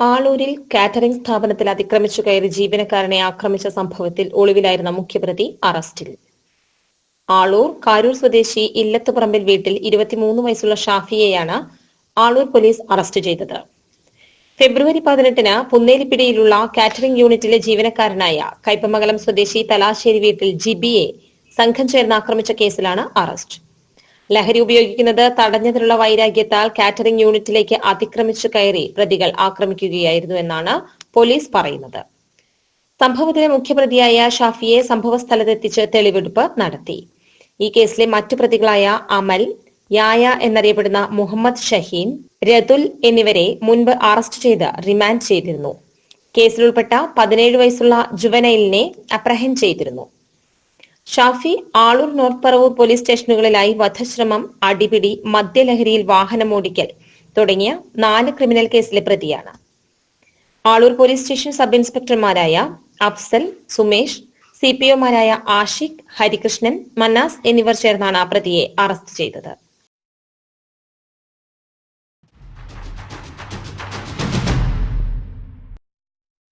ആളൂരിൽ catering സ്ഥാപനത്തിൽ അതിക്രമിച്ചു കയറി ജീവനക്കാരനെ ആക്രമിച്ച സംഭവത്തിൽ ഒളിവിലായിരുന്ന മുഖ്യപ്രതി അറസ്റ്റിൽ. ആളൂർ കാരൂർ സ്വദേശി ഇല്ലത്തുപറമ്പിൽ വീട്ടിൽ ഇരുപത്തിമൂന്ന് വയസ്സുള്ള ഷാഫിയെയാണ് ആളൂർ പോലീസ് അറസ്റ്റ് ചെയ്തത്. ഫെബ്രുവരി പതിനെട്ടിന് പുന്നേലിപ്പിടിയിലുള്ള കാറ്ററിംഗ് യൂണിറ്റിലെ ജീവനക്കാരനായ കൈപ്പമംഗലം സ്വദേശി തലാശ്ശേരി വീട്ടിൽ ജിബിയെ സംഘം ചേർന്ന് ആക്രമിച്ച കേസിലാണ് അറസ്റ്റ്. ലഹരി ഉപയോഗിക്കുന്നത് തടഞ്ഞതിനുള്ള വൈരാഗ്യത്താൽ കാറ്ററിംഗ് യൂണിറ്റിലേക്ക് അതിക്രമിച്ചു കയറി പ്രതികൾ ആക്രമിക്കുകയായിരുന്നു എന്നാണ് പോലീസ് പറയുന്നത്. സംഭവത്തിലെ മുഖ്യപ്രതിയായ ഷാഫിയെ സംഭവ സ്ഥലത്തെത്തിച്ച് തെളിവെടുപ്പ് നടത്തി. ഈ കേസിലെ മറ്റു പ്രതികളായ അമൽ യായ എന്നറിയപ്പെടുന്ന മുഹമ്മദ് ഷഹീൻ രതുൽ എന്നിവരെ മുൻപ് അറസ്റ്റ് ചെയ്ത് റിമാൻഡ് ചെയ്തിരുന്നു. കേസിലുൾപ്പെട്ട പതിനേഴ് വയസ്സുള്ള ജുവനൈലിനെ അപ്രഹെൻഡ് ചെയ്തിരുന്നു. ഷാഫി ആളൂർ നോർത്ത് പറവൂർ പോലീസ് സ്റ്റേഷനുകളിലായി വധശ്രമം അടിപിടി മദ്യലഹരിയിൽ വാഹനമോടിക്കൽ തുടങ്ങിയ നാല് ക്രിമിനൽ കേസിലെ പ്രതിയാണ്. ആളൂർ പോലീസ് സ്റ്റേഷൻ സബ് ഇൻസ്പെക്ടർമാരായ അഫ്സൽ സുമേഷ് സി പി ഒമാരായ ആഷിഖ് ഹരികൃഷ്ണൻ മന്നാസ് എന്നിവർ ചേർന്നാണ് പ്രതിയെ അറസ്റ്റ് ചെയ്തത്.